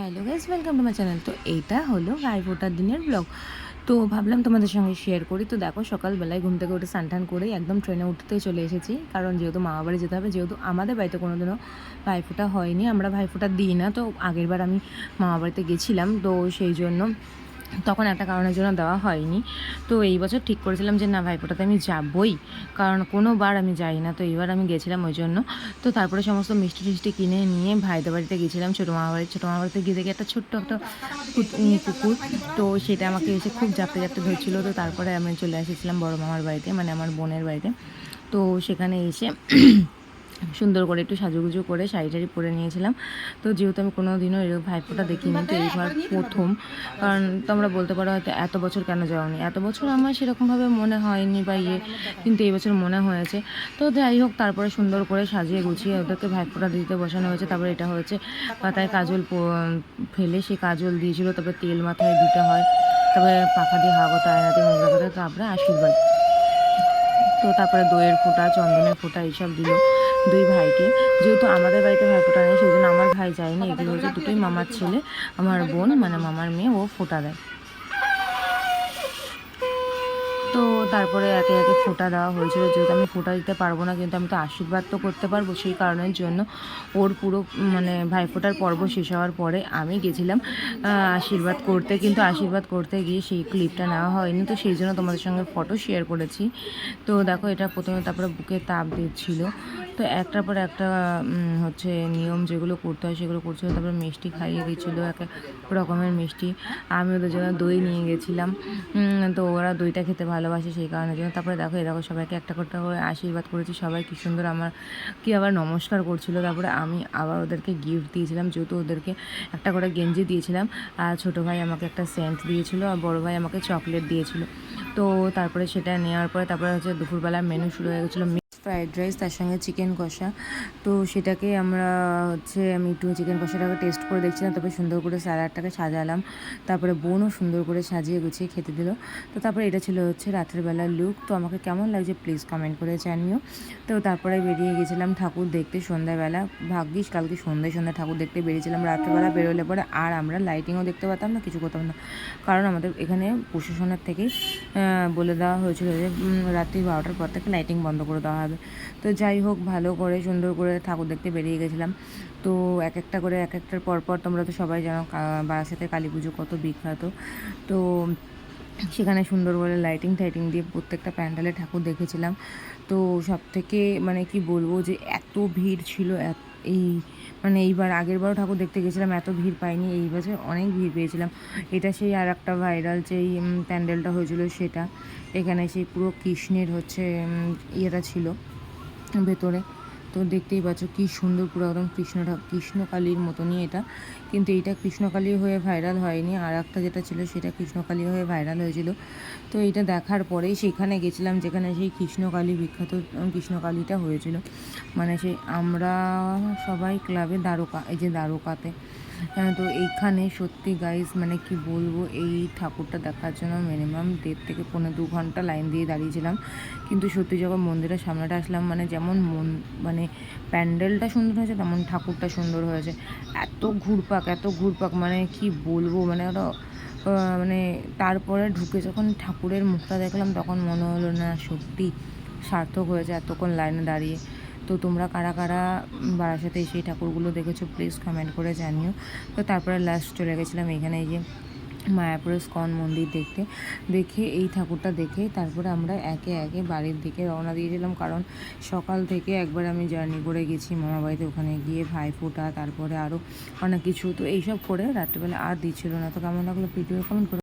Hello guys welcome to my channel তো এইটা হলো গায়ে দিনের ব্লগ তো ভাবলাম তোমাদের সঙ্গে শেয়ার করি। তো দেখো, সকালবেলায় ঘুম থেকে উঠে স্নান করে একদম ট্রেনে উঠতে চলে এসেছি। কারণ যেহেতু মামা বাড়ি যেতে হবে, যেহেতু আমাদের বাড়িতে কোনোদিনও ভাইফোঁটা হয়নি, আমরা ভাইফোঁটা দিই না। তো আগের বার আমি মামা বাড়িতে গেছিলাম, তো সেই জন্য তখন একটা কারণের জন্য দেওয়া হয়নি। তো এই বছর ঠিক করেছিলাম যে, না ভাইফোঁটাতে আমি যাবই, কারণ কোনো বার আমি যাই না। তো এইবার আমি গেছিলাম ওই জন্য তো তারপরে সমস্ত মিষ্টি টিষ্টি কিনে নিয়ে ভাইদের বাড়িতে গেছিলাম, ছোটো মামা বাড়ি ছোটো মামা বাড়িতে গিয়ে দেখি একটা ছোট্ট একটা কুকুর তো সেটা আমাকে এসে খুব জাপতে জাপতে ধরছিল। তো তারপরে আমি চলে এসেছিলাম বড় মামার বাড়িতে মানে আমার বোনের বাড়িতে। তো সেখানে এসে সুন্দর করে একটু সাজুগুজু করে শাড়ি টাড়ি পরে নিয়েছিলাম। তো যেহেতু আমি কোনো দিনও এরকম ভাইফোঁটা দেখিনি, তো এইবার প্রথম। কারণ তোমরা বলতে পারো হয়তো এত বছর কেন যাওনি? এত বছর আমার সেরকমভাবে মনে হয়নি বা ইয়ে কিন্তু এই বছর মনে হয়েছে। তো যাই হোক, তারপরে সুন্দর করে সাজিয়ে গুছিয়ে ওদেরকে ভাইফোঁটা দিতে বসানো হয়েছে। তারপরে এটা হয়েছে পাতায় কাজল ফেলে সেই কাজল দিয়েছিল, তারপরে তেল মাথায় দিতে হয়। তারপরে পাখা দিয়ে হাওয়া করতে আয়না দিয়ে করে তারপরে আশীর্বাদ। তো তারপরে দইয়ের ফোঁটা, চন্দনের ফোঁটা, এইসব দিল। দুই ভাইকে। যেহেতু আমাদের বাড়িতে ভাই ফোঁটা নেই, সেই জন্য আমার ভাই যায়নি। এগুলো হচ্ছে দুটোই মামার ছেলে, আমার বোন মানে মামার মেয়ে, ও ফোটা দেয়। তো তারপরে একে একে ফোঁটা দেওয়া হয়েছিল। যেহেতু আমি ফোঁটা দিতে পারব না, কিন্তু আমি তো আশীর্বাদ তো করতে পারব সেই কারণের জন্য। ওর পুরো মানে ভাইফোঁটার পর্ব শেষ হওয়ার পরে আমি গেছিলাম আশীর্বাদ করতে। কিন্তু আশীর্বাদ করতে গিয়ে সেই ক্লিপটা নেওয়া হয়নি। তো সেই জন্য তোমাদের সঙ্গে ফটো শেয়ার করেছি। তো দেখো, এটা প্রথমে তারপরে বুকে তাপ দিচ্ছিল। তো একটার পর একটা হচ্ছে নিয়ম যেগুলো করতে হয় সেগুলো করছিল। তারপরে মিষ্টি খাইয়ে দিচ্ছিল, এক রকমের মিষ্টি। আমি ওদের জন্য দই নিয়ে গেছিলাম। তো ওরা দইটা খেতে ভালোবাসে সেই কারণের জন্য। তারপরে দেখো এরকম সবাইকে একটা করতে করে আশীর্বাদ করেছি। সবাই কী সুন্দর আমার, কি আবার নমস্কার করছিল। তারপরে আমি আবার ওদেরকে গিফট দিয়েছিলাম, যেহেতু ওদেরকে একটা করে গেঞ্জি দিয়েছিলাম। আর ছোটো ভাই আমাকে একটা সেন্ট দিয়েছিল আর বড়ো ভাই আমাকে চকলেট দিয়েছিল। তো তারপরে সেটা নেওয়ার পরে তারপরে হচ্ছে দুপুরবেলা মেনু শুরু হয়ে গেছিল। ফ্রাইড রাইস তার সঙ্গে চিকেন কষা। তো সেটাকে আমরা হচ্ছে, আমি একটু চিকেন কষাটাকে টেস্ট করে দেখছিলাম, তারপরে সুন্দর করে স্যালাডটাকে সাজালাম। তারপরে বোনও সুন্দর করে সাজিয়ে গুছিয়ে খেতে দিল। তো তারপরে এটা ছিল হচ্ছে রাতের বেলার লুক তো আমাকে কেমন লাগছে প্লিজ কমেন্ট করে জানিও। তো তারপরে বেরিয়ে গেছিলাম ঠাকুর দেখতে সন্ধ্যাবেলা। ভাগ্যিস কালকে সন্ধ্যায় সন্ধ্যায় ঠাকুর দেখতে বেরিয়েছিলাম। রাত্রেবেলা বেরোলে পরে আর আমরা লাইটিংও দেখতে পারতাম না, কিছু করতাম না। কারণ আমাদের এখানে প্রশাসনের থেকেই বলে দেওয়া হয়েছিল যে রাত্রি বারোটার পর থেকে লাইটিং বন্ধ করে দেওয়া হবে। তো যাই হোক, ভালো করে, সুন্দর করে ঠাকুর দেখতে বেরিয়ে গেছিলাম। তো এক একটা করে, এক একটার পর পর তোমরা তো সবাই জানো বারাসাতে কালী পুজো কত বিখ্যাত। তো সেখানে সুন্দর করে লাইটিং টাইটিং দিয়ে প্রত্যেকটা প্যান্ডেলে ঠাকুর দেখেছিলাম। তো সব থেকে মানে কি বলব যে এত ভিড় ছিল এই মানে এইবার আগের বারও ঠাকুর দেখতে গেছিলাম, এত ভিড় পাইনি। এই বছর অনেক ভিড় পেয়েছিলাম। এটা সেই আর একটা ভাইরাল যেই প্যান্ডেলটা হয়েছিল সেটা। এখানে সেই পুরো কৃষ্ণের হচ্ছে ইয়েটা ছিল ভেতরে। তো দেখতেই পাচ্ছ কি সুন্দর পুরো একদম কৃষ্ণ কৃষ্ণকালীর মতনই এটা। কিন্তু এটা কৃষ্ণকালী হয়ে ভাইরাল হয়নি। আর একটা যেটা ছিল সেটা কৃষ্ণকালী হয়ে ভাইরাল হয়েছিল। তো এটা দেখার পরেই সেখানে গেছিলাম যেখানে সেই কৃষ্ণকালী বিখ্যাত কৃষ্ণকালীটা হয়েছিল। মানে সেই আমরা সবাই ক্লাবে দ্বারকা, এই যে দ্বারকাতে। তো এইখানে সত্যি গাইস মানে কি বলব, এই ঠাকুরটা দেখার জন্য মিনিমাম দেড় থেকে পনেরো দু ঘণ্টা লাইন দিয়ে দাঁড়িয়েছিলাম। কিন্তু সত্যি যখন মন্দিরের সামনেটা আসলাম মানে যেমন মন মানে প্যান্ডেলটা সুন্দর হয়েছে, তেমন ঠাকুরটা সুন্দর হয়েছে। এত ঘুরপাক এত ঘুরপাক মানে কি বলব মানে ওটা মানে তারপরে ঢুকে যখন ঠাকুরের মুখটা দেখলাম, তখন মনে হলো না সত্যি সার্থক হয়েছে এতক্ষণ লাইনে দাঁড়িয়ে। তো তোমরা কারা কারা বারাসাতে সেই ঠাকুরগুলো দেখেছ প্লিজ কমেন্ট করে জানিও। তো তারপরে লাস্ট চলে গেছিলাম এখানে এই যে মায়াপুরের স্কন মন্দির দেখতে। দেখে এই ঠাকুরটা দেখে তারপরে আমরা একে একে বাড়ির দিকে রওনা দিয়েছিলাম, কারণ সকাল থেকে একবার আমি জার্নি করে গেছি মামা বাড়িতে ওখানে গিয়ে ভাইফোঁটা, তারপরে আরও অনেক কিছু, তো এইসব করে রাত্রিবেলা আর দিচ্ছিল না। তো কেমন লাগল ভিডিও কমেন্ট